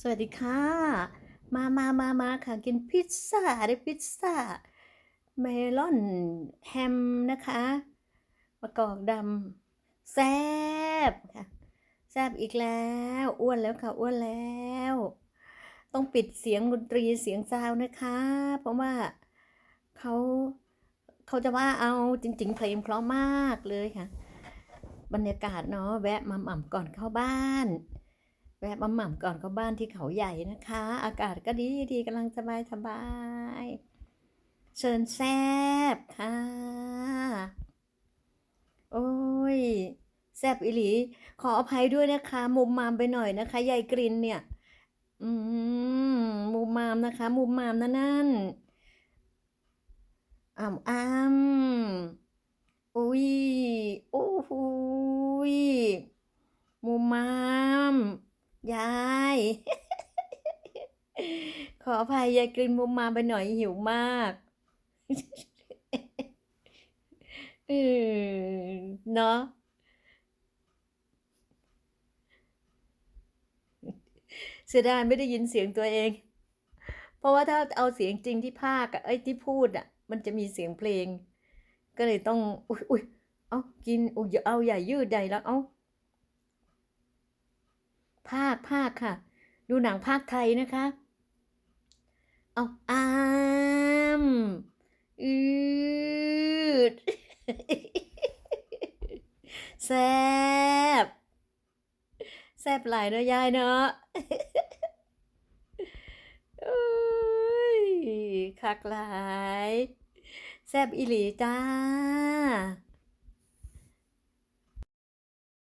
สวัสดีค่ะ มามามามาค่ะ กินพิซซ่าได้พิซซ่า เมลอนแฮมนะคะมะกอกดำแซบค่ะ แซบอีกแล้ว อ้วนแล้วค่ะ อ้วนแล้ว ต้องปิดเสียงดนตรีเสียงซาวนะคะ เพราะว่าเขาเขาจะว่าเอาจริง ๆ เพลงเพราะมากเลยค่ะ บรรยากาศเนาะแวะมาหม่ำก่อนเข้าบ้าน แวะมาหม่ำก่อนเข้าบ้านที่เขาใหญ่นะคะ อากาศก็ดีดีกำลังสบายสบายเชิญแซบค่ะ โอ้ย แซบอิหลี ขออภัยด้วยนะคะ มุมมามไปหน่อยนะคะยายกรินเนี่ย อืมมุมมามนะคะ มุมมามนะนั่นอ้ำอ้ำอุ้ยโอ้โหยมุมมาม ยาย ขออภัยยายกรินมุมมาไปหน่อยหิวมากเออเนาะเสียดายไม่ได้ยินเสียงตัวเอง เพราะว่าถ้าเอาเสียงจริงที่ภาคอะไอ้ที่พูดอะมันจะมีเสียงเพลง ก็เลยต้อง อุ้ยอุ้ยเอากินอุ้ยเอาอย่ายืดใดแล้ว เอา ภาคภาคค่ะ ดูหนังภาคไทยนะคะ เอาอามอืดแซบแซบหลายเนาะยายเนาะเอ้ยคักหลาย แซบอีหลีจ้า